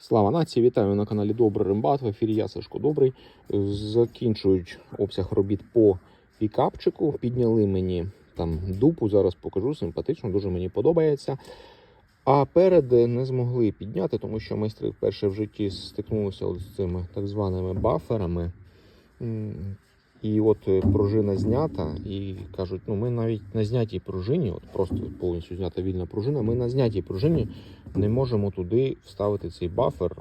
Слава нації, вітаю на каналі Добрий Римбат. В ефірі я Сашко Добрий. Закінчують обсяг робіт по пікапчику. Підняли мені там дупу. Зараз покажу симпатично, дуже мені подобається. А перед не змогли підняти, тому що майстри вперше в житті стикнулися з цими так званими баферами. І от е, пружина знята, і кажуть, ну ми навіть на знятій пружині, от просто повністю знята вільна пружина, ми на знятій пружині не можемо туди вставити цей бафер.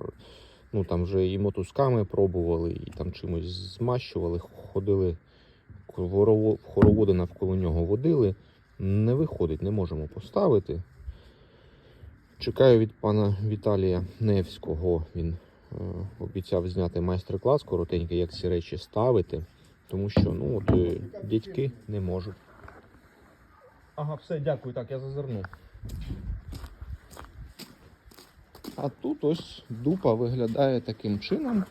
Ну там вже і мотузками пробували, і там чимось змащували, ходили хороводи навколо нього водили. Не виходить, не можемо поставити. Чекаю від пана Віталія Невського. Він е, обіцяв зняти майстер-клас коротенький, як ці речі ставити, тому що ну, от, е, дядьки не можуть. Ага, все, дякую. Так, я зазирнув. А тут ось дупа виглядає таким чином.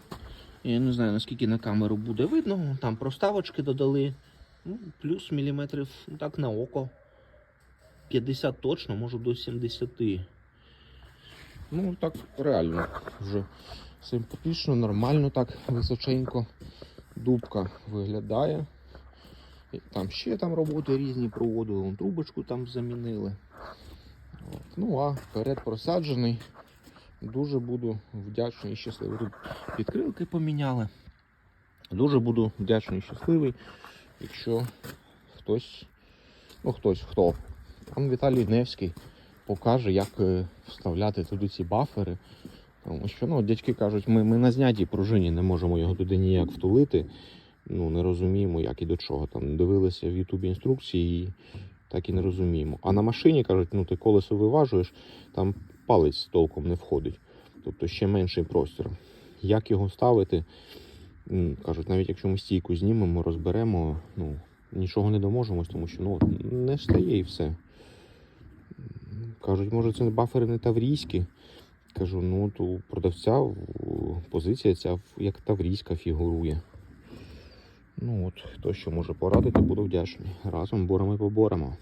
Я не знаю, наскільки на камеру буде видно. Там проставочки додали. Ну, плюс міліметрів так на око. 50 точно, може до 70. Ну, так реально вже симпатично, нормально так височенько дубка виглядає. Там ще там роботи різні проводили, вон трубочку там замінили. От. Ну а перед просаджений. Дуже буду вдячний і щасливий. Тут підкрилки поміняли. Дуже буду вдячний і щасливий, якщо хтось, ну хтось хто, пан Віталій Невський покаже, як е, вставляти туди ці бафери. Тому що ну, дядьки кажуть, ми, ми на знятій пружині не можемо його туди ніяк втулити. Ну, не розуміємо, як і до чого. Там дивилися в Ютубі інструкції і так і не розуміємо. А на машині кажуть, ну ти колесо виважуєш, там палець толком не входить. Тобто ще менший простір. Як його ставити? Кажуть, навіть якщо ми стійку знімемо, розберемо, ну, нічого не доможемось, тому що ну, не стає і все. Кажуть, може, це бафери не таврійські. Кажу, ну то у продавця позиція ця як таврійська фігурує. Ну от, хто що може порадити, буду вдячний. Разом боремо і поборемо.